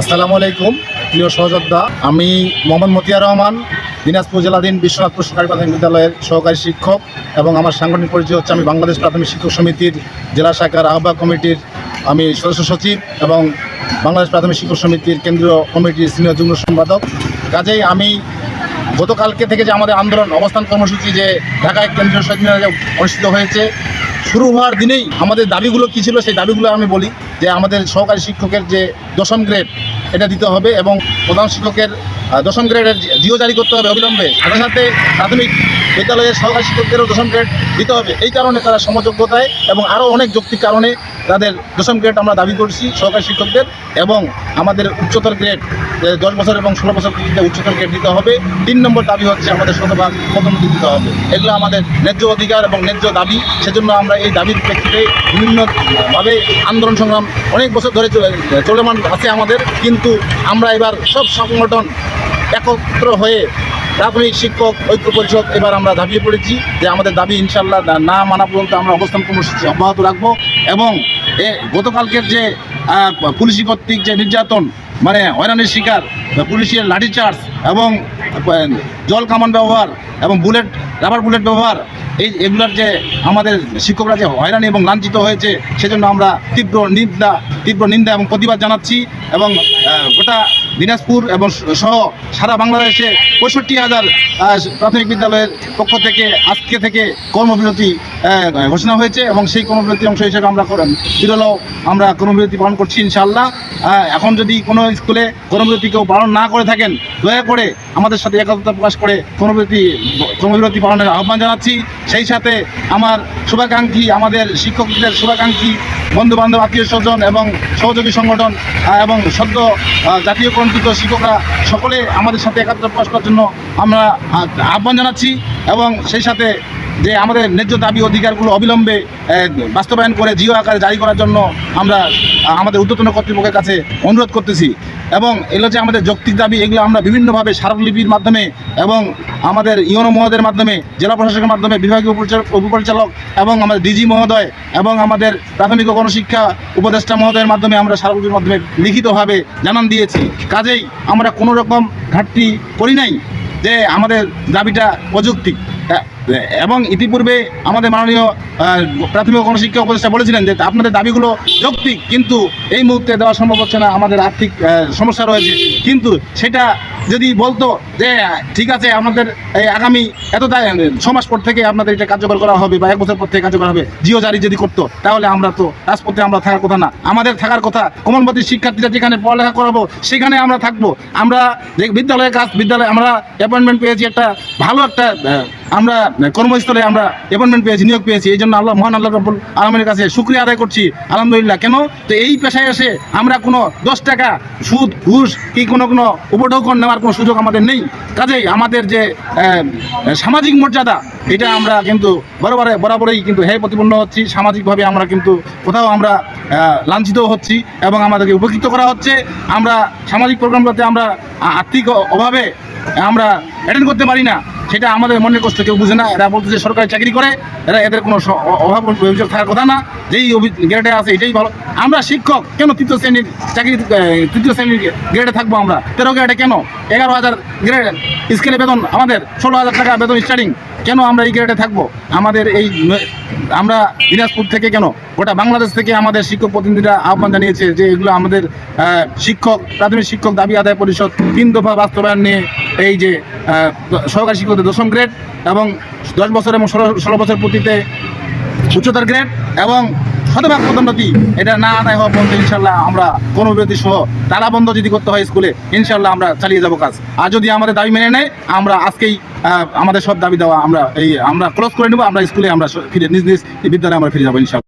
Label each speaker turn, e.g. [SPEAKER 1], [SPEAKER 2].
[SPEAKER 1] আসসালামু আলাইকুম, প্রিয় সহযোদ্ধা। আমি মোহাম্মদ মতিয়ার রহমান, দিনাজপুর জেলাধীন বিশ্বনাথপুর সরকারি প্রাথমিক বিদ্যালয়ের সহকারী শিক্ষক এবং আমার সাংগঠনিক পরিচয় হচ্ছে আমি বাংলাদেশ প্রাথমিক শিক্ষক সমিতির জেলা শাখার আহ্বায়ক কমিটির আমি সদস্য সচিব এবং বাংলাদেশ প্রাথমিক শিক্ষক সমিতির কেন্দ্রীয় কমিটির সিনিয়র যুগ্ম সম্পাদক। কাজেই আমি গতকালকে থেকে যে আমাদের আন্দোলন অবস্থান কর্মসূচি যে ঢাকায় কেন্দ্রীয় মিনারে অনুষ্ঠিত হয়েছে, শুরু হওয়ার দিনেই আমাদের দাবিগুলো কী ছিল সেই দাবিগুলো আমি বলি। যে আমাদের সহকারী শিক্ষকের যে দশম গ্রেড এটা দিতে হবে এবং প্রধান শিক্ষকের দশম গ্রেডের জিও জারি করতে হবে অবিলম্বে। সাথে সাথে প্রাথমিক বিদ্যালয়ের সহকারী শিক্ষকদেরও দশম গ্রেড দিতে হবে। এই কারণে তারা সমযোগ্যতায় এবং আরও অনেক যৌক্তিক কারণে তাদের দশম গ্রেড আমরা দাবি করছি সহকারী শিক্ষকদের এবং আমাদের উচ্চতর গ্রেড দশ বছর এবং ষোলো বছর উচ্চতর গ্রেড দিতে হবে। তিন নম্বর দাবি হচ্ছে আমাদের শতভাগ পদোন্নতি দিতে হবে। এগুলো আমাদের ন্যায্য অধিকার এবং ন্যায্য দাবি। সেজন্য আমরা এই দাবির প্রেক্ষিতে বিভিন্নভাবে আন্দোলন সংগ্রাম অনেক বছর ধরে চলে- চলমান আছে আমাদের। কিন্তু আমরা এবার সব সংগঠন একত্র হয়ে প্রাথমিক শিক্ষক, ঐক্য পরিষদ, এবার আমরা ঝাঁপিয়ে পড়েছি যে আমাদের দাবি ইনশাল্লাহ না- মানা পর্যন্ত আমরা অবস্থান কর্মসূচি অব্যাহত রাখব এবং এ গতকালকের যে পুলিশি কর্তৃক যে নির্যাতন মানে হয়রানির শিকার, পুলিশের লাঠিচার্জ এবং জল কামান ব্যবহার এবং বুলেট, রাবার বুলেট ব্যবহার, এই এগুলোর যে আমাদের শিক্ষকরা যে হয়রানি এবং লাঞ্ছিত হয়েছে, সেজন্য আমরা তীব্র নিন্দা তীব্র নিন্দা এবং প্রতিবাদ জানাচ্ছি এবং গোটা দিনাজপুর এবং সহ সারা বাংলাদেশে পঁয়ষট্টি হাজার প্রাথমিক বিদ্যালয়ের পক্ষ থেকে আজকে থেকে কর্মবিরতি ঘোষণা হয়েছে এবং সেই কর্মবিরতি অংশ হিসেবে আমরা করেন বিরলও আমরা কর্মবিরতি পালন করছি ইনশাআল্লাহ। এখন যদি কোনো স্কুলে কর্মবিরতি কেউ পালন না করে থাকেন দয়া করে আমাদের সাথে একাত্মতা প্রকাশ করে কর্মবিরতি কর্মবিরতি পালনের আহ্বান জানাচ্ছি। সেই সাথে আমার শুভাকাঙ্ক্ষী আমাদের শিক্ষকদের শুভাকাঙ্ক্ষী বন্ধু বান্ধব আত্মীয় স্বজন এবং সহযোগী সংগঠন এবং সদ্য আহ, জাতীয়করণকৃত শিক্ষকরা সকলে আমাদের সাথে একাত্র প্রকাশ করার জন্য আমরা আহ্বান জানাচ্ছি এবং সেই সাথে যে আমাদের ন্যায্য দাবি অধিকারগুলো অবিলম্বে বাস্তবায়ন করে জিও আকারে জারি করার জন্য আমরা আমাদের ঊর্ধ্বতন কর্তৃপক্ষের কাছে অনুরোধ করতেছি। এবং এগুলো যে আমাদের যৌক্তিক দাবি, এগুলো আমরা বিভিন্নভাবে স্মারকলিপির মাধ্যমে এবং আমাদের ইউনো মহোদয়ের মাধ্যমে, জেলা প্রশাসকের মাধ্যমে, বিভাগীয় উপপরিচালক এবং আমাদের ডিজি মহোদয় এবং আমাদের প্রাথমিক ও গণশিক্ষা উপদেষ্টা মহোদয়ের মাধ্যমে আমরা স্মারকলিপির মাধ্যমে লিখিতভাবে জানান দিয়েছি। কাজেই আমরা কোনো রকম ঘাটতি করি নাই যে আমাদের দাবিটা এ- এবং ইতিপূর্বে আমাদের মাননীয় প্রাথমিক গণশিক্ষা উপদেষ্টা বলেছিলেন যে আপনাদের দাবিগুলো যৌক্তিক, কিন্তু এই মুহূর্তে দেওয়া সম্ভব হচ্ছে না, আমাদের আর্থিক সমস্যা রয়েছে। কিন্তু সেটা যদি বলতো যে, ঠিক আছে, আমাদের এই আগামী এত মাস পর থেকে আপনাদের এটা কার্যকর করা হবে বা এক বছর পর থেকে কার্যকর হবে, জিও জারি যদি করতো, তাহলে আমরা তো রাজপথে আমরা থাকার কথা না। আমাদের থাকার কথা কমলমতি শিক্ষার্থীরা যেখানে পড়ালেখা করাবো, সেখানে আমরা থাকব। আমরা যে বিদ্যালয়ের কাজ, বিদ্যালয়ে আমরা অ্যাপয়েন্টমেন্ট পেয়েছি একটা ভালো একটা আমরা কর্মস্থলে আমরা অ্যাপয়েন্টমেন্ট পেয়েছি, নিয়োগ পেয়েছি, এই জন্য আল্লাহ, মহান আল্লাহ রব্বুল আলমের কাছে শুক্রিয়া আদায় করছি, আলহামদুলিল্লাহ। কেন? তো এই পেশায় এসে আমরা কোনো দশ টাকা সুদ, ঘুষ কি কোনো কোনো উপঢৌকন নেওয়ার কোনো সুযোগ আমাদের নেই। কাজেই আমাদের যে সামাজিক মর্যাদা, এটা আমরা কিন্তু বরাবরে বরাবরই কিন্তু হে প্রতিপন্ন হচ্ছি। সামাজিকভাবে আমরা কিন্তু কোথাও আমরা লাঞ্ছিত হচ্ছি এবং আমাদেরকে উপকৃত করা হচ্ছে। আমরা সামাজিক প্রোগ্রামগুলোতে আমরা আর্থিক অভাবে আমরা অ্যাটেন্ড করতে পারি না। সেটা আমাদের মনের কষ্ট, কেউ বুঝে না। এরা বলতে যে সরকারি চাকরি করে, এরা এদের কোনো অভাব অভিযোগ থাকার কথা না। যেই গ্রেডে আছে, এটাই ভালো। আমরা শিক্ষক, কেন তৃতীয় শ্রেণির চাকরি তৃতীয় শ্রেণির গ্রেডে থাকব আমরা? তেরো গ্রেডে কেন? এগারো হাজার গ্রেড স্কেলে বেতন, আমাদের ষোলো হাজার টাকা বেতন স্টার্টিং কেন আমরা এই গ্রেডে থাকব? আমাদের এই আমরা দিনাজপুর থেকে কেন? গোটা বাংলাদেশ থেকে আমাদের শিক্ষক প্রতিনিধিরা আহ্বান জানিয়েছে যে এগুলো আমাদের শিক্ষক, প্রাথমিক শিক্ষক দাবি আদায় পরিষদ, তিন দফা বাস্তবায়ন নিয়ে এই যে সহকারী শিক্ষকদের দশম গ্রেড এবং দশ বছর এবং ষোলো বছর প্রতিতে উচ্চতর গ্রেড এবং শতভাগ পদোন্নতি, এটা না আদায় হওয়া পর্যন্ত ইনশাল্লাহ আমরা কোনো বিরতি সহ তালা বন্ধ যদি করতে হয় স্কুলে, ইনশাল্লাহ আমরা চালিয়ে যাব কাজ। আর যদি আমাদের দাবি মেনে নেয়, আমরা আজকেই আমাদের সব দাবি দেওয়া আমরা এই, আমরা ক্লোজ করে নেব, আমরা স্কুলে আমরা ফিরে, নিজ নিজ বিদ্যালয়ে আমরা ফিরে যাব ইনশাল্লাহ।